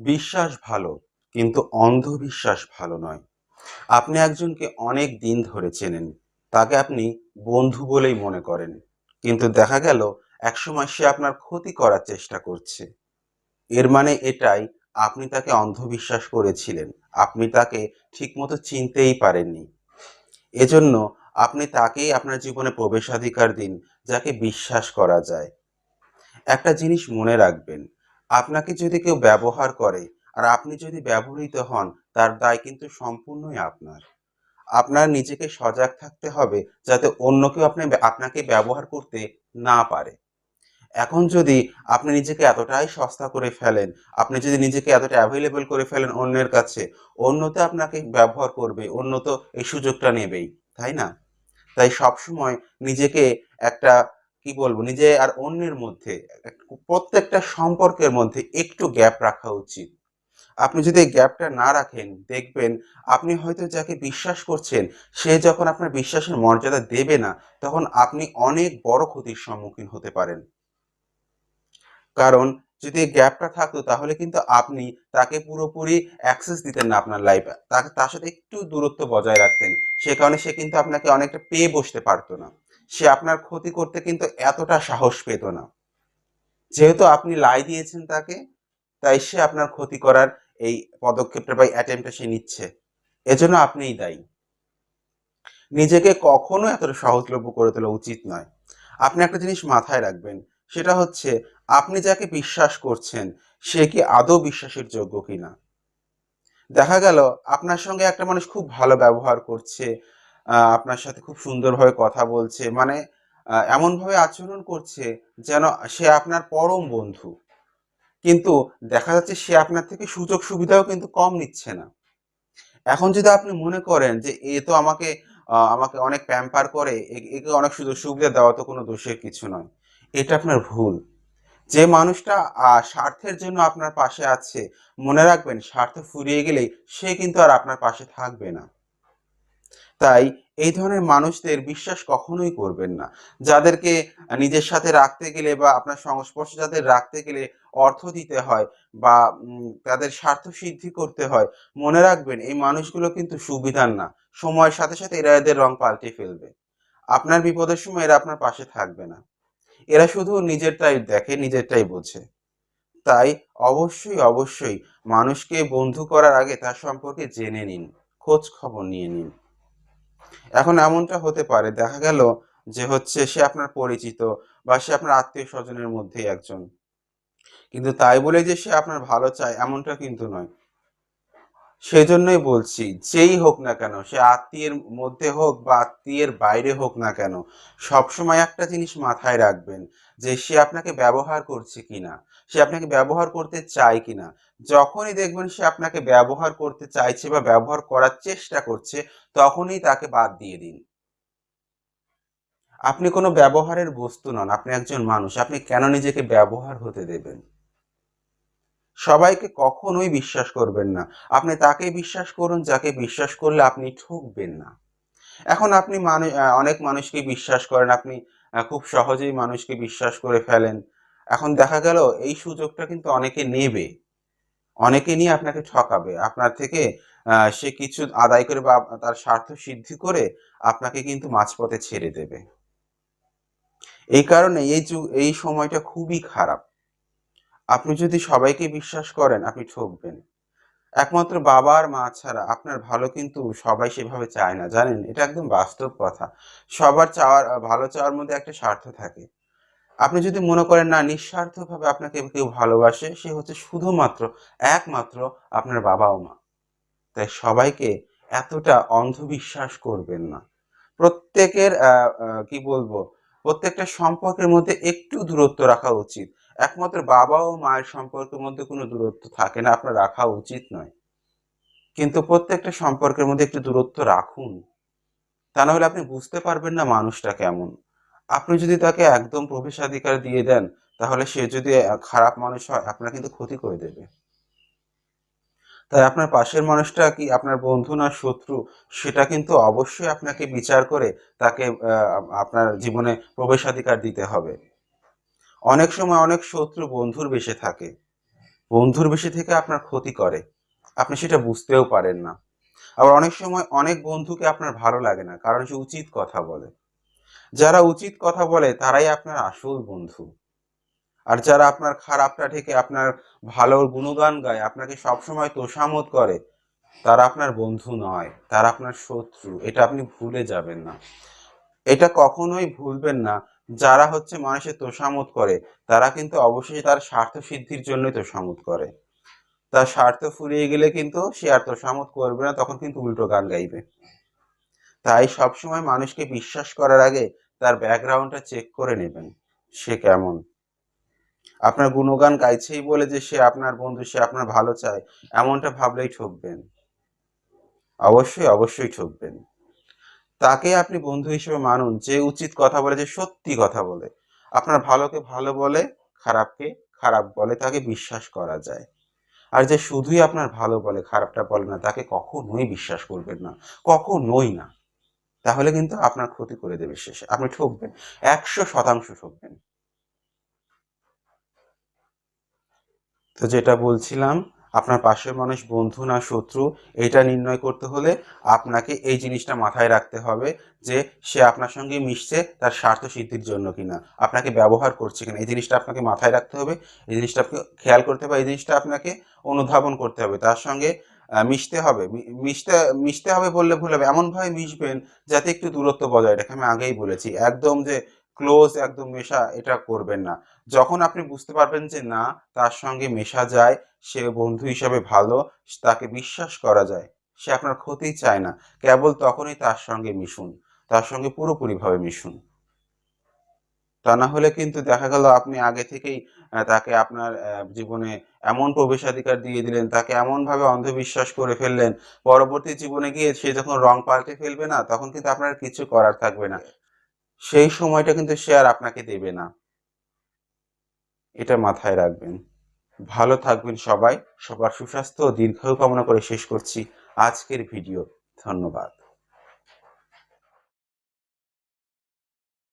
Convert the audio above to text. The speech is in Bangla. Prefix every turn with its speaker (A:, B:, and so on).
A: বিশ্বাস ভালো, কিন্তু অন্ধবিশ্বাস ভালো নয়। আপনি একজনকে অনেক দিন ধরে চেনেন, তাকে আপনি বন্ধু বলেই মনে করেন। কিন্তু দেখা গেল, একসময় সে আপনার ক্ষতি করার চেষ্টা করছে। এর মানে এটাই, আপনি তাকে অন্ধবিশ্বাস করেছিলেন। আপনি তাকে ঠিকমতো চিনতেই পারেননি। এজন্য আপনি তাকেই আপনার জীবনে প্রবেশাধিকার দিন, যাকে বিশ্বাস করা যায়। একটা জিনিস মনে রাখবেন আপনাকে যদি কেউ ব্যবহার করে আর আপনি যদি ব্যবহৃত হন, তার দায় কিন্তু সম্পূর্ণই আপনার। আপনার নিজেকে সজাগ থাকতে হবে যাতে অন্য কেউ আপনি আপনাকে ব্যবহার করতে না পারে। এখন যদি আপনি নিজেকে এতটাই সস্তা করে ফেলেন, আপনি যদি নিজেকে এতটা অ্যাভেলেবেল করে ফেলেন অন্যের কাছে, অন্য তো আপনাকে ব্যবহার করবে, অন্য তো এই সুযোগটা নেবেই, তাই না? তাই সবসময় নিজেকে একটা কি বলব? নিজে আর অন্যের মধ্যে, প্রত্যেকটা সম্পর্কের মধ্যে একটু গ্যাপ রাখা উচিত। আপনি যদি গ্যাপটা না রাখেন, দেখবেন আপনি হয়তো যাকে বিশ্বাস করছেন, সে যখন আপনার বিশ্বাসের মর্যাদা দেবে না, তখন আপনি অনেক বড় ক্ষতির সম্মুখীন হতে পারেন। কারণ যদি গ্যাপটা থাকতো, তাহলে কিন্তু আপনি তাকে পুরোপুরি অ্যাক্সেস দিতেন না আপনার লাইফে, তাকে তার সাথে একটু দূরত্ব বজায় রাখতেন। সে কারণে সে কিন্তু আপনাকে অনেকটা পেয়ে বসতে পারতো না। সে আপনার ক্ষতি করতে কিন্তু এতটা সাহস পেত না। যেহেতু আপনি লাই দিয়েছেন তাকে, তাই সে আপনার ক্ষতি করার এই পদক্ষেপটা বা অ্যাটেম্পটা সে নিচ্ছে। এজন্য আপনিই দায়ী। নিজেকে কখনো এতটা সহজলভ্য করে তোলা উচিত নয়। আপনি একটা জিনিস মাথায় রাখবেন, সেটা হচ্ছে আপনি যাকে বিশ্বাস করছেন, সে কি আদৌ বিশ্বাসের যোগ্য কিনা? দেখা গেল, আপনার সঙ্গে একটা মানুষ খুব ভালো ব্যবহার করছে আপনার সাথে খুব সুন্দরভাবে কথা বলছে। মানে এমনভাবে আচরণ করছে যেন সে আপনার পরম বন্ধু। কিন্তু দেখা যাচ্ছে সে আপনার থেকে সুযোগ সুবিধাও কিন্তু কম নিচ্ছে না। এখন যদি আপনি মনে করেন যে, এ তো আমাকে আমাকে অনেক প্যাম্পার করে একে অনেক সুযোগ সুবিধা দেওয়া তো কোনো দোষের কিছু নয়। এটা আপনার ভুল। যে মানুষটা স্বার্থের জন্য আপনার পাশে আছে, মনে রাখবেন, স্বার্থ ফুরিয়ে গেলেই সে কিন্তু আর আপনার পাশে থাকবে না। তাই এই ধরনের মানুষদের বিশ্বাস কখনোই করবেন না। যাদেরকে নিজের সাথে রাখতে গেলে বা আপনার সংস্পর্শে যাদের রাখতে গেলে অর্থ দিতে হয় বা তাদের স্বার্থ সিদ্ধি করতে হয়, মনে রাখবেন এই মানুষগুলো কিন্তু সুবিধার না। সময়ের সাথে সাথে এরা এদের রং পাল্টে ফেলবে। আপনার বিপদের সময় এরা আপনার পাশে থাকবে না। এরা শুধু নিজেরটাই দেখে, নিজেরটাই বোঝে। তাই অবশ্যই অবশ্যই মানুষকে বন্ধু করার আগে তার সম্পর্কে জেনে নিন, খোঁজ খবর নিয়ে নিন। এখন এমনটা হতে পারে, দেখা গেল যে হচ্ছে সে আপনার পরিচিত বা সে আপনার আত্মীয় স্বজনের মধ্যেই একজন। কিন্তু তাই বলে যে সে আপনার ভালো চায় এমনটা কিন্তু নয়। সেজন্যই বলছি, যেই হোক না কেন, সে আত্মীয়ের মধ্যে হোক বা আত্মীয়ের বাইরে হোক না কেন, সবসময় একটা জিনিস মাথায় রাখবেন যে সে আপনাকে ব্যবহার করছে কিনা, সে আপনাকে ব্যবহার করতে চায় কিনা। যখনই দেখবেন সে আপনাকে ব্যবহার করতে চাইছে বা ব্যবহার করার চেষ্টা করছে, তখনই তাকে বাদ দিয়ে দিন। আপনি কোনো ব্যবহারের বস্তু নন, আপনি একজন মানুষ, আপনি কেন নিজেকে ব্যবহার হতে দেবেন? সবাইকে কখনোই বিশ্বাস করবেন না। আপনি তাকে বিশ্বাস করুন, যাকে বিশ্বাস করলে আপনি ঠকবেন না। এখন আপনি মানুষ অনেক মানুষকে বিশ্বাস করেন, আপনি খুব সহজেই মানুষকে বিশ্বাস করে ফেলেন। এখন দেখা গেল, এই সুযোগটা কিন্তু অনেকে নেবে। অনেকে নিয়ে আপনাকে ঠকাবে। আপনার থেকে সে কিছু আদায় করে বা তার স্বার্থ সিদ্ধি করে আপনাকে কিন্তু মাঝপথে ছেড়ে দেবে। এই কারণে এই যুগ এই সময়টা খুবই খারাপ। আপনি যদি সবাইকে বিশ্বাস করেন, আপনি ঠকবেন। একমাত্র বাবা আর মা ছাড়া আপনার ভালো কিন্তু সবাই সেভাবে চায় না, জানেন? এটা একদম বাস্তব কথা। সবার চাওয়ার, ভালো চাওয়ার মধ্যে একটা স্বার্থ থাকে। আপনি যদি মনে করেন, না, নিঃস্বার্থভাবে আপনাকে কেউ ভালোবাসে, সে হচ্ছে শুধুমাত্র, একমাত্র আপনার বাবা ও মা। তাই সবাইকে এতটা অন্ধবিশ্বাস করবেন না। প্রত্যেকের কি বলব? প্রত্যেকটা সম্পর্কের মধ্যে একটু দূরত্ব রাখা উচিত। একমাত্র বাবা ও মায়ের সম্পর্কের মধ্যে কোনো দূরত্ব থাকে না, আপনার রাখা উচিত নয়। কিন্তু প্রত্যেকটা সম্পর্কের মধ্যে একটু দূরত্ব রাখুন। তা না হলে আপনি বুঝতে পারবেন না মানুষটা কেমন। আপনি যদি তাকে একদম প্রবেশাধিকার দিয়ে দেন, তাহলে সে যদি খারাপ মানুষ হয়, আপনার কিন্তু ক্ষতি করে দেবে। তাই আপনার পাশের মানুষটা কি, আপনার বন্ধু না শত্রু, সেটা কিন্তু অবশ্যই আপনাকে বিচার করে তাকে আপনার জীবনে প্রবেশাধিকার দিতে হবে। অনেক সময় অনেক শত্রু বন্ধুর বেশে থাকে। বন্ধুর বেশে থেকে আপনার ক্ষতি করে। আপনি সেটা বুঝতেও পারেন না। আবার অনেক সময় অনেক বন্ধুকে আপনার ভালো লাগে না, কারণ সে উচিত কথা বলে। যারা উচিত কথা বলে, তারাই আপনার আসল বন্ধু। আর যারা আপনার খারাপটা ঢেকে আপনার ভালোর গুণগান গায়, আপনাকে সবসময় তোষামত করে, তারা আপনার বন্ধু নয়, তারা আপনার শত্রু। এটা আপনি ভুলে যাবেন না। এটা কখনোই ভুলবেন না। যারা হচ্ছে মানুষের তোষামত করে, তারা কিন্তু অবশ্যই তার স্বার্থ সিদ্ধির জন্যই তোষামত করে। তার স্বার্থ ফুরিয়ে গেলে কিন্তু সে আর তোষামত করবে না, তখন কিন্তু উল্টো গান গাইবে। তাই সবসময় মানুষকে বিশ্বাস করার আগে তার ব্যাকগ্রাউন্ডটা চেক করে নেবেন, সে কেমন। আপনার গুণগান গাইছেই বলে যে সে আপনার বন্ধু, সে আপনার ভালো চায়, এমনটা ভাবলেই ঠকবেন। অবশ্যই অবশ্যই ঠকবেন। তাকে আপনি বন্ধু হিসেবে মানুন, যে উচিত কথা বলে, যে সত্যি কথা বলে। আপনার ভালোকে ভালো বলে, খারাপকে খারাপ বলে, তাকে বিশ্বাস করা যায়। আর যে শুধুই আপনার ভালো বলে, খারাপটা বলে না, তাকে কখনোই বিশ্বাস করবেন না, কখনোই না। তাহলে কিন্তু আপনার ক্ষতি করে দেবে শেষে। আপনি ঠকবেন, একশো শতাংশ ঠকবেন। তো যেটা বলছিলাম আপনার পাশের মানুষ বন্ধু না শত্রু, এটা নির্ণয় করতে হলে আপনাকে এই জিনিসটা মাথায় রাখতে হবে যে সে আপনার সঙ্গে মিশছে তার স্বার্থ সিদ্ধির জন্য কিনা। আপনাকে ব্যবহার করছে কিনা, এই জিনিসটা আপনাকে মাথায় রাখতে হবে, এই জিনিসটা আপনাকে খেয়াল করতে হবে, এই জিনিসটা আপনাকে অনুধাবন করতে হবে, তার সঙ্গে মিশতে হবে মিশতে মিশতে হবে বললে ভুল হবে, এমনভাবে মিশবেন যাতে একটু দূরত্ব বজায় রাখে, আমি আগেই বলেছি, একদম যে ক্লোজ একদম মেশা এটা করবেন না। যখন আপনি বুঝতে পারবেন যে না, তার সঙ্গে মেশা যায়, সে বন্ধু হিসাবে ভালো, তাকে বিশ্বাস করা যায়, সে আপনার ক্ষতি চায় না। কেবল তখনই তার সঙ্গে মিশুন, তার সঙ্গে পুরোপুরিভাবে মিশুন। তা না হলে কিন্তু দেখা গেল আপনি আগে থেকেই তাকে আপনার জীবনে এমন প্রবেশাধিকার দিয়ে দিলেন, তাকে এমন ভাবে অন্ধবিশ্বাস করে ফেললেন। পরবর্তী জীবনে গিয়ে সে যখন রং পাল্টে ফেলবে না, তখন কিন্তু আপনার কিছু করার থাকবে না। সেই সময়টা কিন্তু সে আর আপনাকে দেবে না। এটা মাথায় রাখবেন। ভালো থাকবেন সবাই। সবার সুস্বাস্থ্য ও দীর্ঘায়ু কামনা করে শেষ করছি। আজকের ভিডিও। ধন্যবাদ।